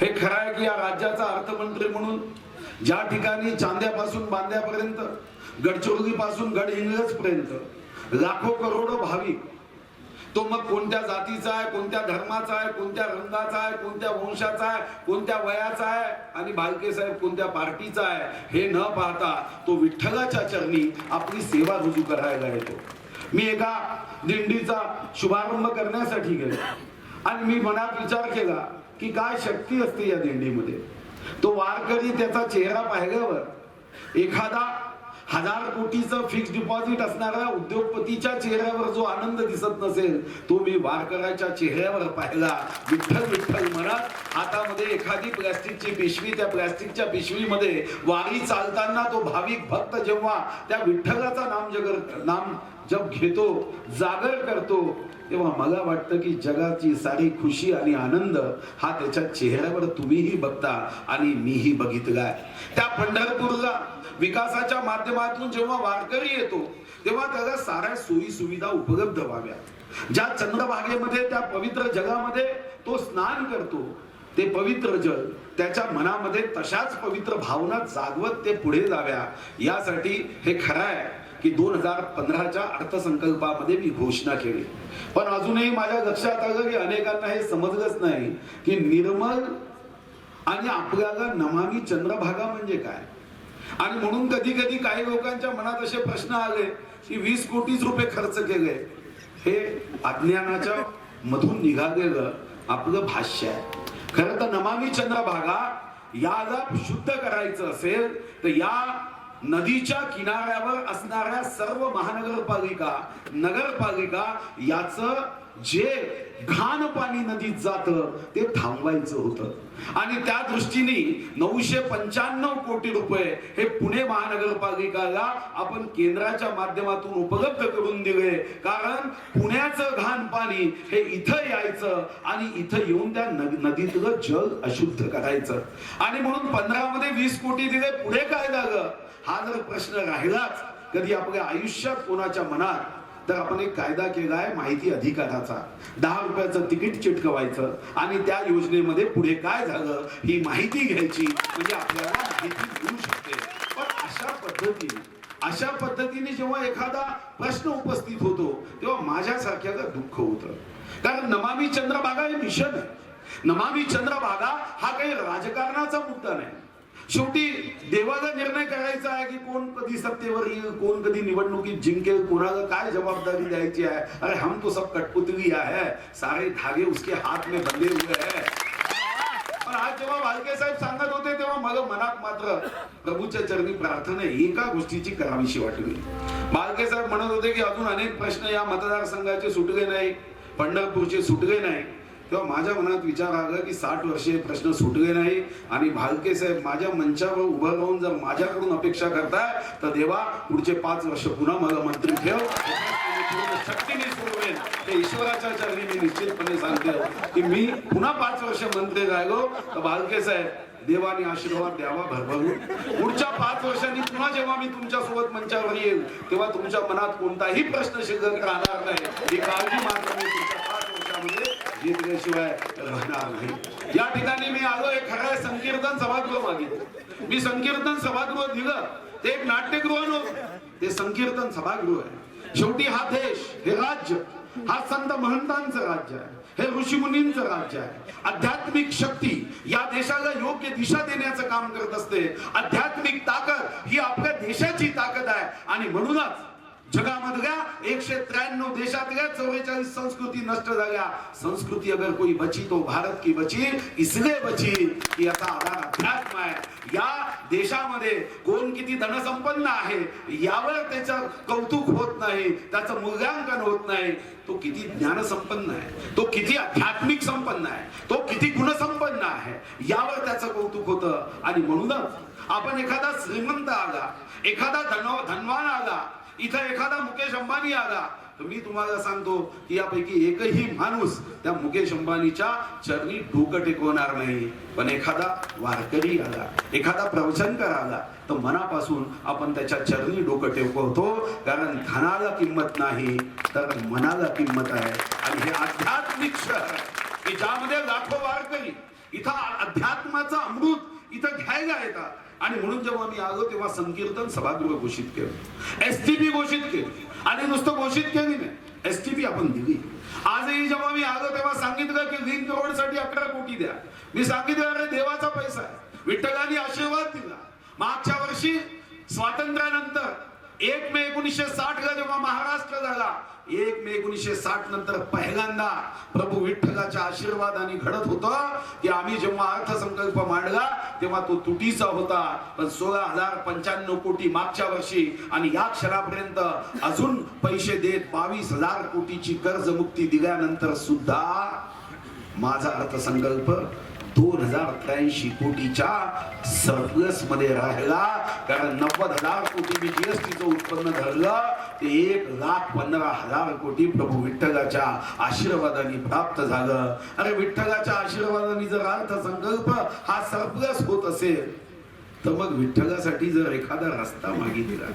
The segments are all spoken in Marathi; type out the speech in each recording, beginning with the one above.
हे खरं आहे की या राज्याचा अर्थमंत्री म्हणून ज्या ठिकाणी चांद्यापासून बांद्यापर्यंत गडचिरोलीपासून पासून पर्यंत लाखो करोडो भाविक तो मग कोणत्या जातीचा आहे कोणत्या धर्माचा आहे कोणत्या रंगाचा आहे कोणत्या वंशाचा आहे कोणत्या वयाचा आहे आणि भालके साहेब कोणत्या पार्टीचा आहे हे न पाहता तो विठ्ठलाच्या चरणी आपली सेवा रुजू करायला येतो. मी एका दिंडीचा शुभारंभ करण्यासाठी गेलो आणि मी मनात विचार केला की काय शक्ती असते या दिंडीमध्ये? तो वारकरी त्याचा चेहरा पाहिल्यावर एखादा हजार कोटीचं फिक्स डिपॉझिट असणाऱ्या उद्योगपतीच्या चेहऱ्यावर जो आनंद दिसत नसेल तो मी वारकऱ्याच्या चेहऱ्यावर पाहिला. विठ्ठल विठ्ठल म्हणत हातामध्ये एखादी प्लॅस्टिकची पिशवी त्या प्लॅस्टिकच्या पिशवीमध्ये वारी चालताना तो भाविक भक्त जेव्हा त्या विठ्ठलाचा नाम जगर नाम जप घेतो जागर करतो तेव्हा मला वाटतं की जगाची सारी खुशी आणि आनंद हा त्याच्या चेहऱ्यावर तुम्हीही बघता आणि मीही बघितलाय. त्या पंढरपूरला विकासाच्या माध्यमातून जेव्हा वारकरी येतो तेव्हा त्याला साऱ्या सोयी सुविधा उपलब्ध व्हाव्या. ज्या चंद्रभागेमध्ये त्या पवित्र जगामध्ये तो स्नान करतो ते पवित्र जल त्याच्या मनामध्ये तशाच पवित्र भावना जागवत ते पुढे जाव्या. यासाठी हे खरं आहे. की दोन हजार पंधराच्या अर्थसंकल्पामध्ये मी घोषणा केली. पण अजूनही माझ्या लक्षात आलं की अनेकांना हे समजलंच नाही की निर्मल आणि आपल्याला नमामी चंद्रभागा म्हणजे काय? आणि म्हणून कधी कधी काही लोकांच्या मनात असे प्रश्न आले की वीस कोटीच रुपये खर्च केले. हे अज्ञानाच्या मधून निघालेलं आपलं भाष्य आहे. खरं तर नमामी चंद्रभागा याला शुद्ध करायचं असेल तर या नदीच्या किनाऱ्यावर असणाऱ्या सर्व महानगरपालिका नगरपालिका याचं जे घाण पाणी नदीत जात ते थांबवायचं होतं. आणि त्या दृष्टीने नऊशे पंच्याण्णव कोटी रुपये हे पुणे महानगरपालिकाला आपण केंद्राच्या माध्यमातून उपलब्ध करून दिले. कारण पुण्याचं घाण पाणी हे इथं यायचं आणि इथं येऊन त्या नदीतलं जल अशुद्ध करायचं. आणि म्हणून पंधरा मध्ये वीस कोटी दिले पुढे काय झालं? हा जर प्रश्न राहिलाच कधी आपल्या आयुष्यात कोणाच्या मनात तर आपण एक कायदा केला आहे माहिती अधिकाराचा. दहा रुपयाचं तिकीट चिटकवायचं आणि त्या योजनेमध्ये पुढे काय झालं ही माहिती घ्यायची म्हणजे आपल्याला माहिती मिळू शकते. पण अशा पद्धतीने अशा पद्धतीने जेव्हा एखादा प्रश्न उपस्थित होतो तेव्हा माझ्यासारख्याला दुःख होतं. कारण नमामी चंद्रभागा हे मिशन आहे. नमामी चंद्रभागा हा काही राजकारणाचा मुद्दा नाही. शेवटी देवाचा निर्णय करायचा आहे की कोण कधी सत्तेवर येईल कोण कधी निवडणुकीत जिंकेल कोणाला काय जबाबदारी द्यायची आहे? अरे हम तो सब कठपुतली है सारे धागे उसके हाथ में बंधे हुए है. पण आज जेव्हा भालके साहेब सांगत होते तेव्हा मला मनात मात्र प्रभूच्या चरणी प्रार्थना एका गोष्टीची करावीशी वाटली. बालके साहेब म्हणत होते की अजून अनेक प्रश्न या मतदारसंघाचे सुटले नाही पंढरपूरचे सुटले नाही तेव्हा माझ्या मनात विचार आला की साठ वर्षे प्रश्न सुटले नाही. आणि भालके साहेब माझ्या मंचावर उभं राहून जर माझ्याकडून अपेक्षा करताय तर देवा पुढचे पाच वर्ष पुन्हा मला मंत्री ठेव. शक्तीने सोडवेन ते ईश्वराच्या चरणी मी निश्चितपणे सांगते की मी पुन्हा पाच वर्ष मंत्री राहिलो. तर भालके साहेब देवाने आशीर्वाद द्यावा भरभरून. पुढच्या पाच वर्षांनी पुन्हा जेव्हा मी तुमच्यासोबत मंचावर येईल तेव्हा तुमच्या मनात कोणताही प्रश्न शिल्लक राहणार नाही. ही काळजी मात्र मी तुमच्या जिंकल्याशिवाय राहणार नाही. या ठिकाणी मी आलो एक खरं संकीर्तन सभागृह मागितलं. मी संकीर्तन सभागृह दिलं. ते एक नाट्यगृह नव्हतं ते संकीर्तन सभागृह आहे. शेवटी हा देश हे राज्य हा संत महंतांचं राज्य आहे. हे ऋषीमुनींचं राज्य आहे. आध्यात्मिक शक्ती या देशाला योग्य दिशा देण्याचं काम करत असते. आध्यात्मिक ताकद ही आपल्या देशाची ताकद आहे. आणि म्हणूनच जगामधल्या एकशे त्र्याण्णव देशातल्या चौवेचाळीस संस्कृती नष्ट झाल्या. संस्कृती अगर कोई बची तो भारत की बची इसलिए बची की याचा आधार अध्यात्म आहे या देशामध्ये कोण किती धनसंपन्न आहे यावर त्याचं कौतुक होत नाही त्याचं मूल्यांकन होत नाही. तो किती ज्ञानसंपन्न आहे तो किती आध्यात्मिक संपन्न आहे तो किती गुणसंपन्न आहे यावर त्याचं कौतुक होतं. आणि म्हणूनच आपण एखादा श्रीमंत आला एखादा धन धनवान आला इथं एखादा मुकेश अंबानी आला तर मी तुम्हाला सांगतो की यापैकी एकही माणूस त्या मुकेश अंबानीच्या चरणी डोकं टेकवणार नाही. पण एखादा वारकरी आला एखादा प्रवचनकर आला तर मनापासून आपण त्याच्या चरणी डोकं टेकवतो. कारण धनाला किंमत नाही तर मनाला किंमत आहे. आणि हे आध्यात्मिक शहर आहे की ज्यामध्ये लाखो वारकरी इथं अध्यात्माचा अमृत इथं घ्यायला येतात. आणि म्हणून जेव्हा मी आलो तेव्हा संकीर्तन सभागृह घोषित केलं. एसटीपी घोषित केली. आणि नुसतं घोषित केली नाही. एसटीपी आपण दिली. आजही जेव्हा मी आलो तेव्हा सांगितलं की लिंक रोडसाठी अकरा कोटी द्या. मी सांगितलं अरे देवाचा पैसा आहे. विठ्ठलाने आशीर्वाद दिला. मागच्या वर्षी स्वातंत्र्यानंतर एक मे एकोणीसशे साठ ला जेव्हा महाराष्ट्र झाला एक मे एकोणीसशे साठ नंतर पहिल्यांदा प्रभू विठ्ठलाच्या आशीर्वादाने घडत होतं. की आम्ही जेव्हा अर्थसंकल्प मांडला तेव्हा तो तुटीचा होता. पण सोळा हजार पंच्याण्णव कोटी मागच्या वर्षी आणि या क्षणापर्यंत अजून पैसे देत बावीस हजार कोटीची कर्जमुक्ती दिल्यानंतर सुद्धा माझा अर्थसंकल्प दोन हजार त्र्याऐंशी कोटीच्या सरप्लसमध्ये राहिला. कारण नव्वद हजार कोटी मी जीएसटीचं उत्पन्न धरलं ते एक लाख पंधरा हजार कोटी प्रभू विठ्ठलाच्या आशीर्वादाने प्राप्त झालं. अरे विठ्ठलाच्या आशीर्वादाने जर अर्थसंकल्प हा सरप्लस होत असेल तर मग विठ्ठलासाठी जर एखादा रस्ता मागितला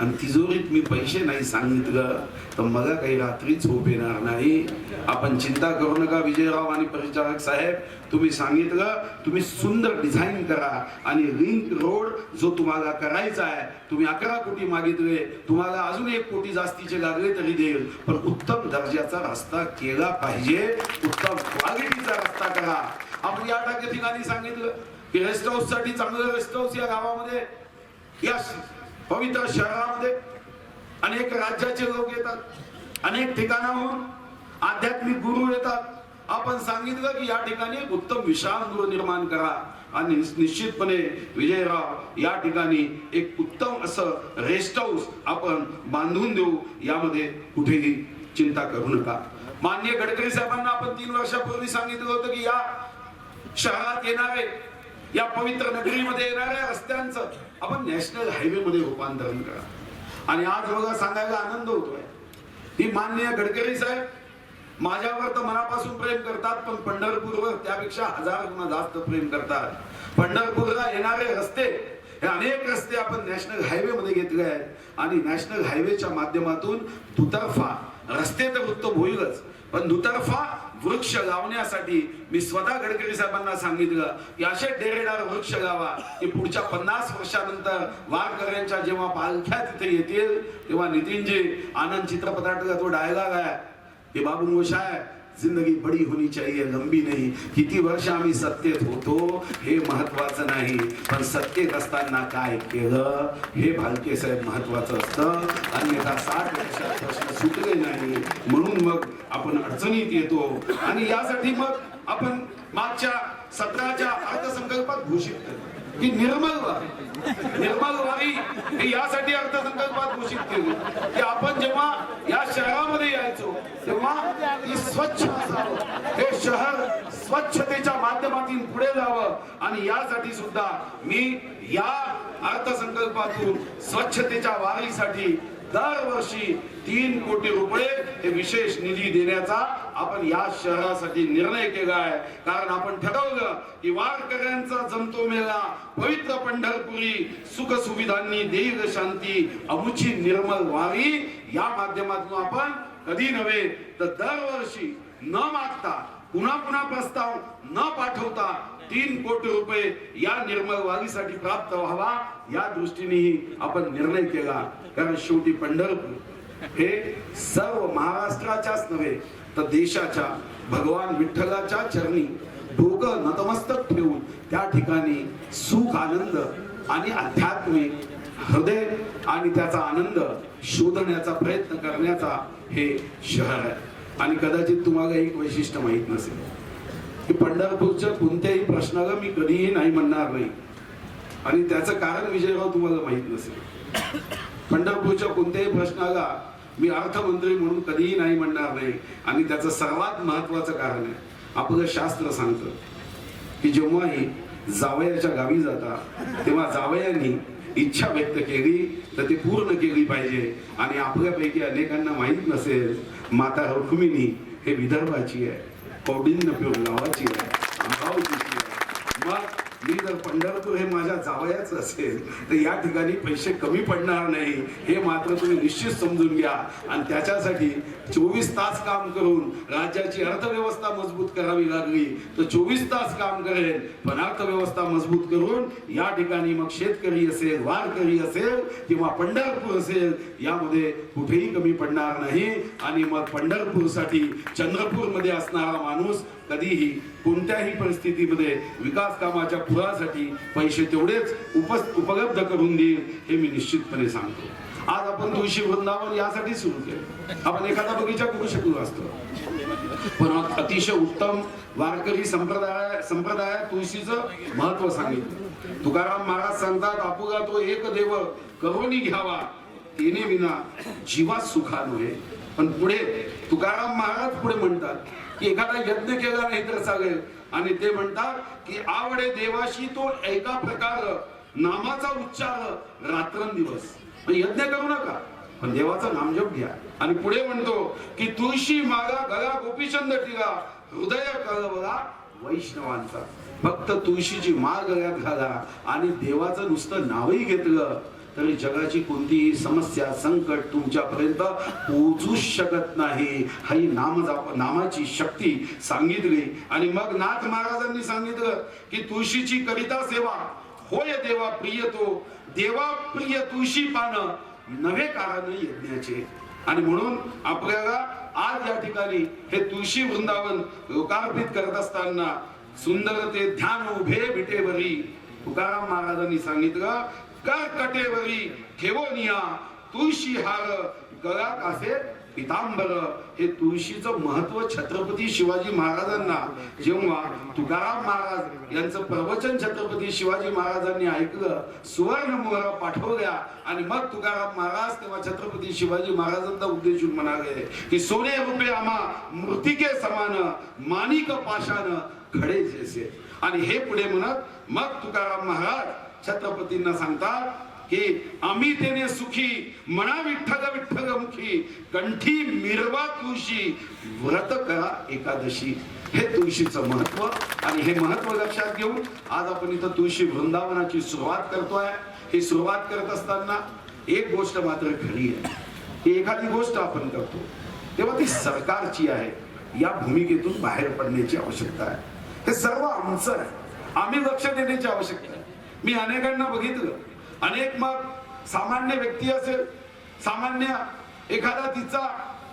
आणि तिजोरीत मी पैसे नाही सांगितलं. तर मला काही रात्रीच झोप येणार नाही. आपण चिंता करू नका विजयराव आणि परिचारक साहेब. तुम्ही सांगितलं तुम्ही सुंदर डिझाईन करा आणि रिंग रोड जो तुम्हाला करायचा आहे तुम्ही अकरा कोटी मागितले. तुम्हाला अजून एक कोटी जास्तीचे लागले तरी देईल. पण उत्तम दर्जाचा रस्ता केला पाहिजे. उत्तम क्वालिटीचा रस्ता करा. आपण या टाके ठिकाणी सांगितलं की रेस्ट हाऊससाठी चांगलं रेस्ट हाऊस या गावामध्ये. या पवित्र शहरामध्ये अनेक राज्याचे लोक येतात अनेक ठिकाणाहून आध्यात्मिक गुरु येतात. आपण सांगितलं की या ठिकाणी उत्तम उत्तम विश्रामगृह निर्माण करा आणि निश्चितपणे विजयराव या ठिकाणी एक उत्तम असं रेस्ट हाऊस आपण बांधून देऊ यामध्ये कुठेही चिंता करू नका. माननीय गडकरी साहेबांना आपण तीन वर्षापूर्वी सांगितलं होतं की या शहरात येणारे या पवित्र नगरीमध्ये येणाऱ्या रस्त्यांचं आपण नॅशनल हायवे मध्ये रूपांतरण करा. आणि आज बघा सांगायला आनंद होतोय. ही माननीय गडकरी साहेब माझ्यावर तर मनापासून प्रेम करतात पण पंढरपूरवर त्यापेक्षा हजार गुणा जास्त प्रेम करतात. पंढरपूरला येणारे रस्ते हे अनेक रस्ते आपण नॅशनल हायवे मध्ये घेतले आहेत. आणि नॅशनल हायवेच्या माध्यमातून दुतर्फा रस्ते तर उत्तम होईलच पण दुतर्फा वृक्ष लावण्यासाठी मी स्वतः गडकरी साहेबांना सांगितलं की असे डेरेडार वृक्ष लावा की पुढच्या पन्नास वर्षानंतर वारकऱ्यांच्या जेव्हा पालख्या तिथे येतील तेव्हा नितीनजी आनंद चित्रपटातला तो डायलॉग आहे. की बाबू आहे जिंदगी बडी होनी चाहिए लंबी नाही। किती वर्ष आम्ही सत्तेत होतो हे महत्वाचं नाही. पण सत्तेत असताना काय केलं? हे भालके साहेब महत्वाचं असतं. अन्यथा साठ वर्षात प्रश्न सुटले नाही. म्हणून मग आपण अडचणीत येतो. आणि यासाठी मग आपण मागच्या सत्राच्या अर्थसंकल्पात घोषित केलं की निर्मल वारी निर्मल वारी हे यासाठी अर्थसंकल्पात घोषित केली. की आपण जेव्हा या शहरामध्ये तेव्हा ही स्वच्छ असावं. हे शहर स्वच्छतेच्या माध्यमातून पुढे जावं. आणि यासाठी सुद्धा मी या अर्थसंकल्पातून स्वच्छतेच्या वारीसाठी दरवर्षी तीन कोटी रुपये हे विशेष निधी देण्याचा आपण या शहरासाठी निर्णय केला आहे. कारण आपण ठरवलं की वारकऱ्यांचा जमतो मेळा पवित्र पंढरपुरी सुख सुविधांनी दीर्घ शांती अमुची निर्मल वारी या माध्यमातून आपण कधी नव्हे तर दरवर्षी न मागता पुन्हा पुन्हा प्रस्ताव न पाठवता तीन कोटी रुपये या निर्मल वारीसाठी प्राप्त व्हावा या दृष्टीनेही आपण निर्णय केला. कारण शेवटी पंढरपूर हे सर्व महाराष्ट्राच्याच नव्हे तर देशाच्या भगवान विठ्ठलाच्या चरणी डोकं नतमस्तक ठेवून त्या ठिकाणी सुख आनंद आणि आध्यात्मिक हृदय आणि त्याचा आनंद शोधण्याचा प्रयत्न करण्याचा हे शहर आहे. आणि कदाचित तुम्हाला एक वैशिष्ट्य माहीत नसेल. की पंढरपूरच्या कोणत्याही प्रश्नाला मी कधीही नाही म्हणणार नाही. आणि त्याचं कारण विजयराव तुम्हाला माहीत नसेल. पंढरपूरच्या कोणत्याही प्रश्नाला मी अर्थमंत्री म्हणून कधीही नाही म्हणणार नाही. आणि त्याचं सर्वात महत्वाचं कारण आहे. आपलं शास्त्र सांगतं की जेव्हाही जावयाच्या गावी जाता तेव्हा जावयांनी इच्छा व्यक्त केली तर ती पूर्ण केली पाहिजे. आणि आपल्यापैकी अनेकांना माहीत नसेल माता रुक्मिणी हे विदर्भाची आहे कौडिन्य गावाची आहे अमरावतीची आहे. मग मी जर पंढरपूर हे माझ्या जावयाचं असेल तर या ठिकाणी पैसे कमी पडणार नाही. हे मात्र तुम्ही निश्चित समजून घ्या. आणि त्याच्यासाठी चोवीस तास काम करून राज्याची अर्थव्यवस्था मजबूत करावी लागली तर चोवीस तास काम करेल. पण अर्थव्यवस्था मजबूत करून या ठिकाणी मग शेतकरी असेल वारकरी असेल किंवा पंढरपूर असेल यामध्ये कुठेही कमी पडणार नाही. आणि मग पंढरपूरसाठी चंद्रपूरमध्ये असणारा माणूस कधीही कोणत्याही परिस्थितीमध्ये विकास कामाच्या पुरासाठी पैसे तेवढेच उप उपलब्ध करून देईल हे मी निश्चितपणे सांगतो. आज आपण तुळशी वृंदावन यासाठी सुरू केलं. आपण एखादा बगीचा करू शकलो असतो. पण अतिशय उत्तम वारकरी संप्रदाय संप्रदायात तुळशीचं महत्त्व सांगितलं. तुकाराम महाराज सांगतात आपुगा तो एक देव करोनी घ्यावा येणे विना जीवा सुखा नव्हे. पण पुढे तुकाराम महाराज पुढे म्हणतात की एखादा यज्ञ केला नाही तर चालेल. आणि ते म्हणतात की आवडे देवाशी तो एका प्रकार नामाचा उच्चार रात्रंदिवस. यज्ञ करू नका. पण देवाचा नामजप घ्या. आणि पुढे म्हणतो की तुळशी मागा गळा गोपीचंद टिगा हृदय कळवला वैष्णवांचा. फक्त तुळशीची माळ गळ्यात घाला आणि देवाचं नुसतं नावही घेतलं. तरी जगाची कोणतीही समस्या संकट तुमच्यापर्यंत पोहोचूच शकत नाही. ही नाम नामाची शक्ती सांगितली. आणि मग नाथ महाराजांनी सांगितलं की तुळशीची कविता सेवा. होय देवा प्रिय तो. देवा प्रिय तुळशी पान. नव्हे कारण यज्ञाचे. आणि म्हणून आपल्याला आज या ठिकाणी हे तुळशी वृंदावन लोकार्पित करत असताना सुंदर ते ध्यान उभे विटेवरी. तुकाराम महाराजांनी सांगितलं कर कटेवरी तुळशी हार गळ्यात असे पितांबर. हे तुळशीचं महत्त्व छत्रपती शिवाजी महाराजांना. जेव्हा तुकाराम महाराज यांचं प्रवचन छत्रपती शिवाजी महाराजांनी ऐकलं सुवर्ण मोहरा पाठवल्या आणि मग तुकाराम महाराज तेव्हा छत्रपती शिवाजी महाराजांचा उद्देशून म्हणाले की सोने रुपये आम्हा मृतिके समान माणिक पाशान खडे जैसे आणि हे पुढे म्हणत मग तुकाराम महाराज छत्रपतींना सांगतात की आम्ही तेने सुखी म्हणा विठ्ठल विठ्ठल मुखी कंठी मिरवा तुळशी व्रत करा एकादशी. हे तुळशीचं महत्त्व आणि हे महत्त्व लक्षात घेऊन आज आपण इथं तुळशी वृंदावनाची सुरुवात करतोय. ही सुरुवात करत असताना एक गोष्ट मात्र खरी आहे. की एखादी गोष्ट आपण करतो तेव्हा ती सरकारची आहे. या भूमिकेतून बाहेर पडण्याची आवश्यकता आहे. हे सर्व आमचं आहे. आम्ही लक्ष देण्याची आवश्यकता आहे. मी अनेकांना बघितलं. अनेक मग सामान्य व्यक्ती असेल सामान्य एखादा तिचा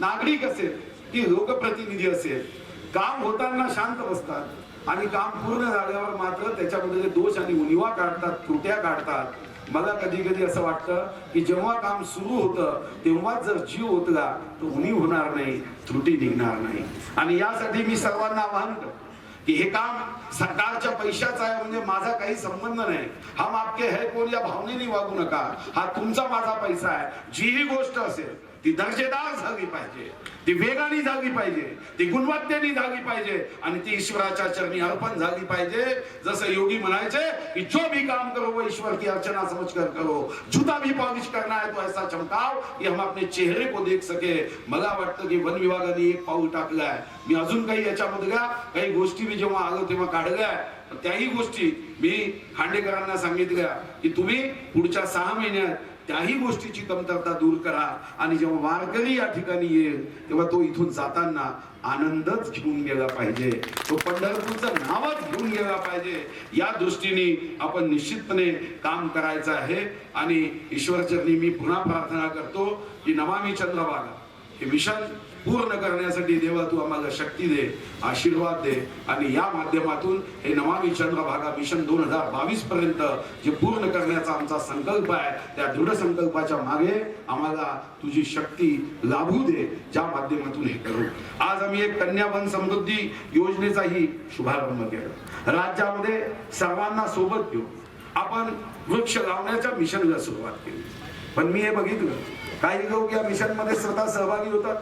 नागरिक असेल की लोकप्रतिनिधी असेल काम होताना शांत बसतात आणि काम पूर्ण झाल्यावर मात्र त्याच्यामध्ये दोष आणि उणिवा काढतात त्रुट्या काढतात. मला कधी कधी असं वाटतं की जेव्हा काम सुरू होतं तेव्हा जर जीव होतला तर उणीव होणार नाही त्रुटी निघणार नाही. आणि यासाठी मी सर्वांना आवाहन करतो. की हे काम सरकारच्या पैशाचं आहे म्हणजे माझा काही संबंध नाही. हम आपके है कोण या भावनेने वागू नका. हा तुमचा माझा पैसा आहे. जी ही गोष्ट असेल ती दर्जेदार झाली पाहिजे. ती वेगाने झाली पाहिजे. ती गुणवत्तेने झाली पाहिजे. आणि ती ईश्वराच्या चरणी अर्पण झाली पाहिजे. जसं योगी म्हणायचे की जो भी काम करो वो ईश्वर की अर्चना समझ कर. करो जूता भी पॉलिश करना है तो ऐसा चमकाव की हम अपने चेहरे को देख सके. मला वाटतं की वन विभागाने एक पाऊल टाकलाय मी अजून काही याच्यामधल्या काही गोष्टी मी जेव्हा आलो तेव्हा काढल्या त्याही गोष्टी मी खांडेकरांना सांगितल्या की तुम्ही पुढच्या सहा महिन्यात त्याही गोष्टीची कमतरता दूर करा. आणि जेव्हा वारकरी या ठिकाणी येईल तेव्हा तो इथून जाताना आनंदच घेऊन गेला पाहिजे. तो पंढरपूरचं नावच घेऊन गेला पाहिजे. या दृष्टीने आपण निश्चितपणे काम करायचं आहे. आणि ईश्वरचरणी मी पुन्हा प्रार्थना करतो की नमामी चंद्रभागा. हे मिशन पूर्ण करण्यासाठी देवा तू आम्हाला शक्ती दे आशीर्वाद दे. आणि या माध्यमातून हे नमामी चंद्रभागा मिशन दोन हजार बावीस पर्यंत जे पूर्ण करण्याचा आमचा संकल्प आहे त्या दृढ संकल्पाच्या मागे आम्हाला तुझी शक्ती लाभू दे ज्या माध्यमातून हे करू. आज आम्ही एक कन्यावन समृद्धी योजनेचाही शुभारंभ केला. राज्यामध्ये सर्वांना सोबत घेऊ आपण वृक्ष लावण्याच्या मिशनला सुरुवात केली. पण मी हे बघितलं काही लोक या मिशनमध्ये स्वतः सहभागी होतात.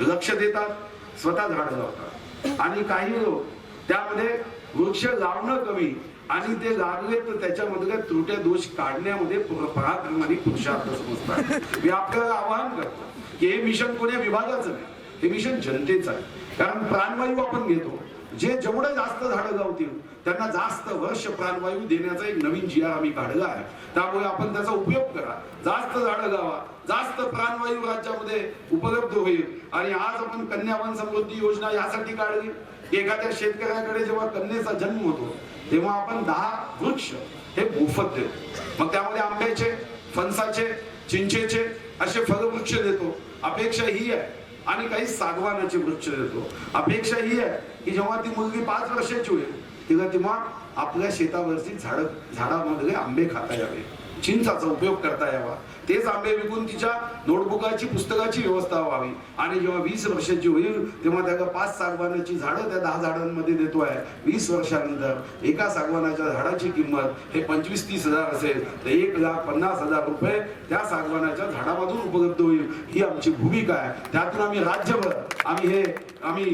लक्ष देतात स्वतः झाड लावतात. आणि काही लोक त्यामध्ये वृक्ष लावणं कमी आणि ते लागले तर त्याच्यामधल्या त्रुट्या दोष काढण्यामध्ये पराक्रमाने पुरुषार्थ समजतात. मी आपल्याला आवाहन करतो की हे मिशन कोण्या विभागाचं नाही हे मिशन जनतेचं आहे. कारण प्राणवायू आपण घेतो. जे जेवढं जास्त झाडं लावतील त्यांना जास्त वर्ष प्राणवायू देण्याचा एक नवीन जिया आम्ही काढला आहे. त्यामुळे आपण त्याचा उपयोग करा. जास्त झाडं लावा जास्त प्राणवायू राज्यामध्ये उपलब्ध होईल. आणि आज आपण कन्यावन समृद्धी योजना यासाठी काढली. एखाद्या शेतकऱ्याकडे जेव्हा कन्येचा जन्म होतो तेव्हा आपण दहा वृक्ष हे मोफत देतो. मग त्यामध्ये आंब्याचे फणसाचे चिंचेचे असे फलवृक्ष देतो. अपेक्षा ही आहे. आणि काही सागवानाचे वृक्ष देतो. अपेक्षा ही आहे की जेव्हा ती मुलगी पाच वर्षाची होईल तेव्हा तेव्हा आपल्या शेतावरची झाड झाडामधले आंबे खाता यावे. चिंचाचा उपयोग करता यावा. तेच आंबे विकून तिच्या नोटबुकाची पुस्तकाची व्यवस्था व्हावी. आणि जेव्हा वीस वर्षाची होईल तेव्हा त्याला पाच सागवानाची झाडं त्या दहा झाडांमध्ये देतो आहे. वीस वर्षानंतर एका सागवानाच्या झाडाची किंमत हे पंचवीस तीस हजार असेल तर एक लाख पन्नास हजार रुपये त्या सागवानाच्या झाडामधून उपलब्ध होईल. ही आमची भूमिका आहे. त्यातून आम्ही राज्यभर आम्ही हे आम्ही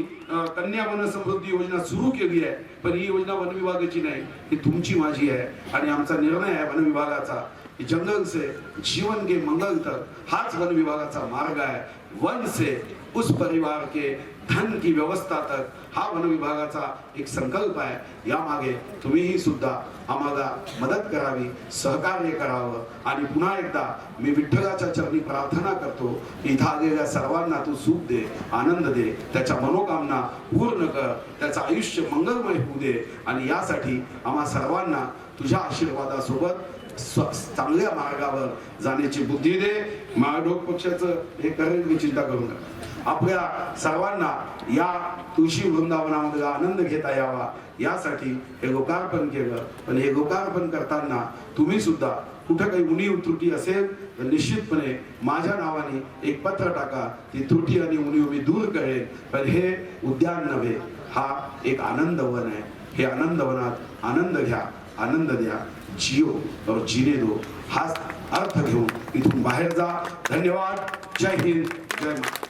कन्या वन समृद्धी योजना सुरू केली आहे. पण ही योजना वन विभागाची नाही ही तुमची माझी आहे. आणि आमचा निर्णय आहे वन विभागाचा. जंगल से जीवन के मंगल तक हाच वन विभागाचा मार्ग आहे. वन से उस परिवार के धन की व्यवस्था तक हा वन विभागाचा एक संकल्प आहे. यामागे तुम्हीही सुद्धा आम्हाला मदत करावी सहकार्य करावं. आणि पुन्हा एकदा मी विठ्ठलाच्या चरणी प्रार्थना करतो इथं आलेल्या सर्वांना तू सुख दे आनंद दे त्याच्या मनोकामना पूर्ण कर त्याचं आयुष्य मंगलमय होऊ दे. आणि यासाठी आम्हा सर्वांना तुझ्या आशीर्वादासोबत चांगल्या मार्गावर जाण्याची बुद्धी दे महाडोक पक्षाचं हे करेल मी चिंता करू नका. आपल्या सर्वांना या तुळशी वृंदावनामध्ये आनंद घेता यावा यासाठी हे लोकार्पण केलं. पण हे लोकार्पण करताना तुम्ही सुद्धा कुठं काही उणीव त्रुटी असेल तर निश्चितपणे माझ्या नावाने एक पत्र टाका. ती त्रुटी आणि उणीव मी दूर करेन. पण हे उद्यान नव्हे हा एक आनंदवन आहे. हे आनंदवनात आनंद घ्या आनंद द्या. जिओ और जीने दो हाच अर्थ घेऊन इथून बाहेर जा. धन्यवाद. जय हिंद. जय महाराष्ट्र